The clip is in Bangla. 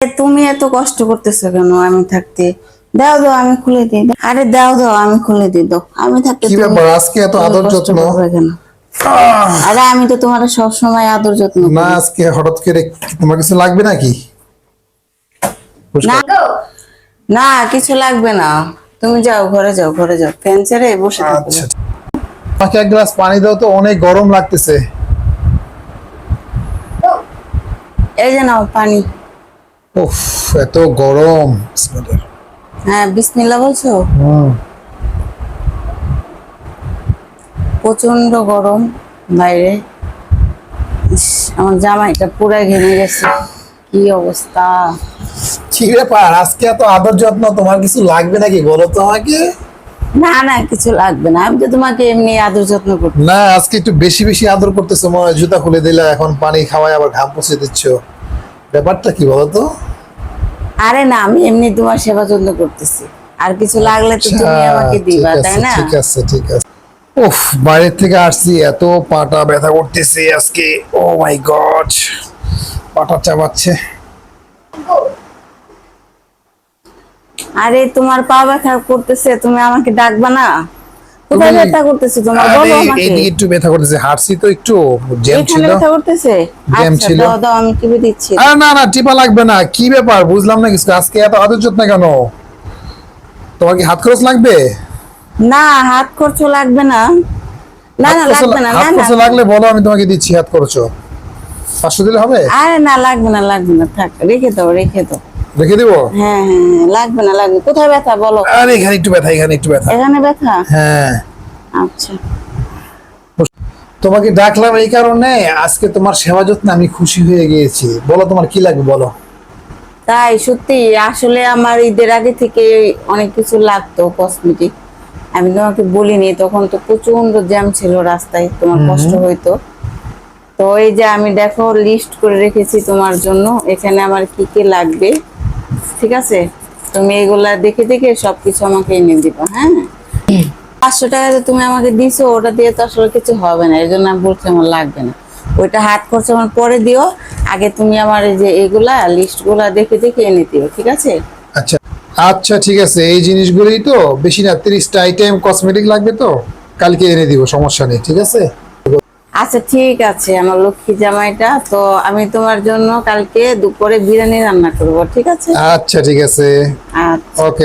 তুমি এত কষ্ট করতেছো কেন আমি থাকতে? দাও দাও আমি খুলে দিই। আরে দাও দাও আমি খুলে দিই দাও। আমি থাকতে কি ব্যাপার? আজকে এত আদর যত্ন? কেন? আরে আমি তো তোমার সব সময় আদর যত্ন না আজকে হঠাৎ করে তোমার কিছু লাগবে নাকি? না না কিছু লাগবে না। তুমি যাও ঘরে যাও ঘরে যাও। ফ্যান ছেড়ে বসে থাকো। আচ্ছা। আমাকে এক গ্লাস পানি দাও তো অনেক গরম লাগতেছে। এই যে নাও পানি। উফ এত গরম। হ্যাঁ বিসমিল্লা বলছো? প্রচণ্ড গরম বাইরে। আমার জামাইটা পুরা ঘেমে গেছে। কি অবস্থা? কি ব্যাপার? আজকে এত আদর যত্ন তোমার কিছু লাগবে নাকি? বলো তো আমাকে। না না কিছু লাগবে না। আমি তো তোমাকে এমনি আদর যত্ন করতে না আজকে একটু বেশি বেশি আদর করতেছো মনে জুতা খুলে দিলে এখন পানি খাওয়ায় আবার ঘাম পুষে দিচ্ছ। ব্যাপারটা কি বলো তো আরে না আমি এমনি তোমার সেবা যত্ন করতেছি। আর কিছু লাগলে তো তুমি আচ্ছা, আমাকে দিবা তাই না? ঠিক আছে ঠিক আছে। উফ বাইরের থেকে আসছি এত পাটা ব্যথা করতেছে আজকে। ও মাই গড পাটা চাবাচ্ছে। আরে তোমার পা ব্যথা করতেছে তুমি আমাকে ডাকবা না? কোথায় ব্যথা করতেছে তোমার? বলো আমাকে। এইদিকে একটু ব্যথা করতেছে। হাঁটছি তো একটু জ্যাম এখানে ব্যথা করতেছে? জ্যাম আচ্ছা ছিল। দাও দাও আমি টিপে দিচ্ছি। আরে না না টিপা লাগবে না। কি ব্যাপার? বুঝলাম না কিছু। আজকে এত আদর যত্ন কেন? তোমার কি হাত খরচ লাগবে? না হাত খরচ লাগবে না। না না খরচ- লাগবে না হাত খরচ লাগলে বলো আমি তোমাকে দিচ্ছি হাত খরচ দিলে হবে? আরে না লাগবে না লাগবে না। থাক রেখে দাও রেখে দাও। রেখে দিব? হ্যাঁ হ্যাঁ হ্যাঁ, লাগবে না লাগবে। কোথায় ব্যথা বলো? আরে এখানে একটু ব্যথা এখানে একটু ব্যথা। এখানে ব্যথা? হ্যাঁ। আচ্ছা। তোমাকে ডাকলাম এই কারণে আজকে তোমার সেবা যত্নে আমি খুশি হয়ে গিয়েছি। বলো তোমার কি লাগবে বলো। তাই সত্যি আসলে আমার ঈদের আগে থেকে অনেক কিছু লাগতো কসমেটিক আমি তোমাকে বলিনি তখন তো প্রচণ্ড জ্যাম ছিল রাস্তায় তোমার কষ্ট হইতো। তো এই যে আমি দেখো লিস্ট করে রেখেছি তোমার জন্য এখানে আমার কি কি লাগবে? ঠিক আছে? তুমি এগুলা দেখে দেখে সবকিছু আমাকে এনে দিবা হ্যাঁ? পাঁচশো টাকা যে তুমি আমাকে দিছো, ওটা দিয়ে তো আসলে কিছু হবে না এই জন্য আমি বলছি আমার লাগবে না। ওইটা হাত খরচ আমার পরে দিও, আগে তুমি আমার এই যে এগুলা লিস্টগুলা দেখে দেখে এনে দিও, ঠিক আছে? আচ্ছা আচ্ছা ঠিক আছে, এই জিনিসগুলোই তো, বেশি না, তিরিশটা আইটেম কসমেটিক লাগবে তো, কালকে এনে দিব, সমস্যা নেই, ঠিক আছে? আচ্ছা ঠিক আছে আমার লক্ষ্মী জামাইটা। তো আমি তোমার জন্য কালকে দুপুরে বিরিয়ানি রান্না করব ঠিক আছে? আচ্ছা ঠিক আছে। আচ্ছা। ওকে